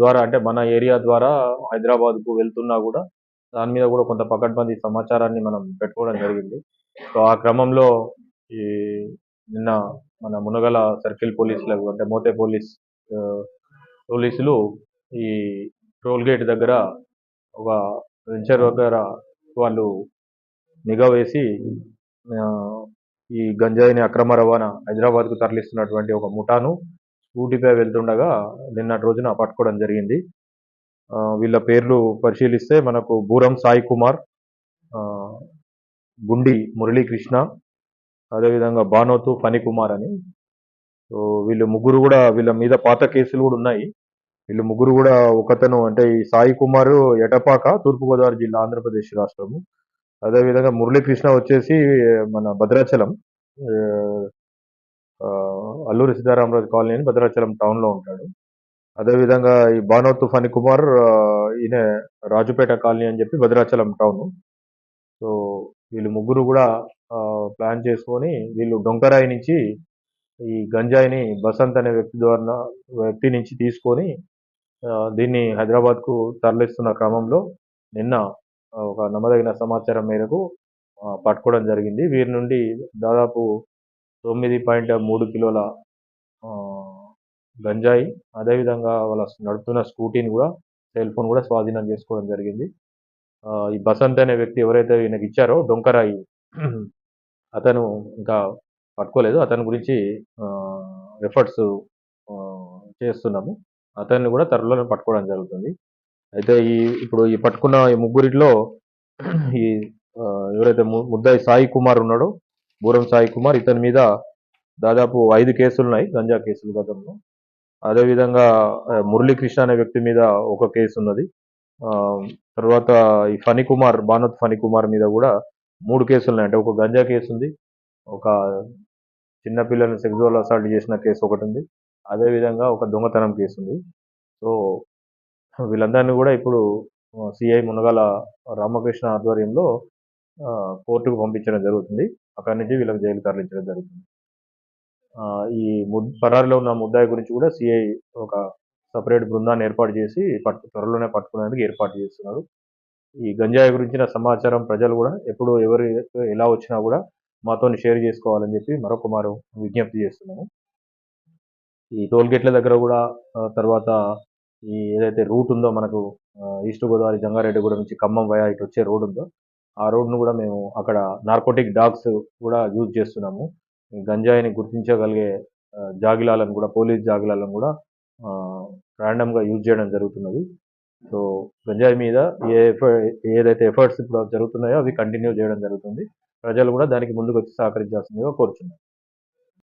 ద్వారా అంటే మన ఏరియా ద్వారా హైదరాబాద్కు వెళ్తున్నా కూడా దాని మీద కూడా కొంత పకడ్బందీ సమాచారాన్ని మనం పెట్టుకోవడం జరిగింది. సో ఆ క్రమంలో ఈ నిన్న మన మునగల సర్కిల్ పోలీసులకు అంటే మోతే పోలీస్ పోలీసులు ఈ టోల్ గేట్ దగ్గర ఒక వెంచర్ దగ్గర వాళ్ళు నిఘా వేసి ఈ గంజాయిని అక్రమ రవాణా హైదరాబాద్కు తరలిస్తున్నటువంటి ఒక ముఠాను ఊటీపై వెళ్తుండగా నిన్నటి రోజున పట్టుకోవడం జరిగింది. వీళ్ళ పేర్లు పరిశీలిస్తే మనకు బూరం సాయి కుమార్ గుండి మురళీకృష్ణ అదేవిధంగా బానోతు ఫణి కుమార్ అని. సో వీళ్ళు ముగ్గురు కూడా వీళ్ళ మీద పాత కేసులు కూడా ఉన్నాయి. వీళ్ళు ముగ్గురు కూడా ఒకతను అంటే ఈ సాయి కుమార్ ఎటపాక తూర్పుగోదావరి జిల్లా ఆంధ్రప్రదేశ్ రాష్ట్రము. అదేవిధంగా మురళీకృష్ణ వచ్చేసి మన భద్రాచలం అల్లూరి సీతారామరాజు కాలనీ అని భద్రాచలం టౌన్లో ఉంటాడు. అదేవిధంగా ఈ బానోతు ఫణి కుమార్ ఈయన రాజుపేట కాలనీ అని చెప్పి భద్రాచలం టౌన్ సో వీళ్ళు ముగ్గురు కూడా ప్లాన్ చేసుకొని వీళ్ళు డొంకరాయి నుంచి ఈ గంజాయిని బసంత్ అనే వ్యక్తి ద్వారా వ్యక్తి నుంచి తీసుకొని దీన్ని హైదరాబాద్కు తరలిస్తున్న క్రమంలో నిన్న ఒక నమ్మదగిన సమాచారం మేరకు పట్టుకోవడం జరిగింది. వీరి నుండి దాదాపు తొమ్మిది పాయింట్ మూడు కిలోల గంజాయి. అదేవిధంగా వాళ్ళ నడుపుతున్న స్కూటీని కూడా సెల్ ఫోన్ కూడా స్వాధీనం చేసుకోవడం జరిగింది. ఈ బసంత్ అనే వ్యక్తి ఎవరైతే ఈయనకి ఇచ్చారో డొంకరాయి అతను ఇంకా పట్టుకోలేదు. అతని గురించి ఎఫర్ట్స్ చేస్తున్నాము. అతన్ని కూడా త్వరలోనే పట్టుకోవడం జరుగుతుంది. అయితే ఈ ఇప్పుడు ఈ పట్టుకున్న ఈ ముగ్గురిలో ఈ ఎవరైతే ముద్దాయి సాయి కుమార్ ఉన్నాడో బూరం సాయి కుమార్ ఇతని మీద దాదాపు ఐదు కేసులు ఉన్నాయి గంజా కేసులు గతంలో. అదేవిధంగా మురళీకృష్ణ అనే వ్యక్తి మీద ఒక కేసు ఉన్నది తర్వాత ఈ ఫణి కుమార్ బానత్ ఫణి కుమార్ మీద కూడా మూడు కేసులు ఉన్నాయి అంటే ఒక గంజా కేసు ఉంది ఒక చిన్న పిల్లల్ని సెక్సువల్ అసాల్ట్ చేసిన కేసు ఒకటి ఉంది అదే విధంగా ఒక దొంగతనం కేసు ఉంది సో వీళ్ళందరినీ కూడా ఇప్పుడు సిఐ మునగాల రామకృష్ణ ఆధ్వర్యంలో కోర్టుకు పంపించడం జరుగుతుంది. అక్కడి నుంచి వీళ్ళకి జైలు తరలించడం జరుగుతుంది. ఈ ముద్ పరారిలో ఉన్న ముద్దాయి గురించి కూడా సిఐ ఒక సపరేట్ బృందాన్ని ఏర్పాటు చేసి పట్టు త్వరలోనే పట్టుకునేందుకు ఏర్పాటు చేస్తున్నారు. ఈ గంజాయి గురించిన సమాచారం ప్రజలు కూడా ఎప్పుడు ఎవరు ఎలా వచ్చినా కూడా మాతో షేర్ చేసుకోవాలని చెప్పి మరొక మారు విజ్ఞప్తి చేస్తున్నాము. ఈ టోల్ గేట్ల దగ్గర కూడా తర్వాత ఈ ఏదైతే రూట్ ఉందో మనకు ఈస్ట్ గోదావరి జంగారెడ్డిగూడ నుంచి ఖమ్మం వయా ఇటు వచ్చే రోడ్ ఉందో ఆ రోడ్ను కూడా మేము అక్కడ నార్కోటిక్ డాగ్స్ కూడా యూజ్ చేస్తున్నాము. గంజాయిని గుర్తించగలిగే జాగిలాలను కూడా పోలీస్ జాగిలాలను కూడా ర్యాండమ్గా యూజ్ చేయడం జరుగుతున్నది. సో గంజాయి మీద ఏ ఏదైతే ఎఫర్ట్స్ ఇప్పుడు జరుగుతున్నాయో అవి కంటిన్యూ చేయడం జరుగుతుంది. ప్రజలు కూడా దానికి ముందుకు వచ్చి సహకరించాల్సిందిగా కోరుచున్నాం.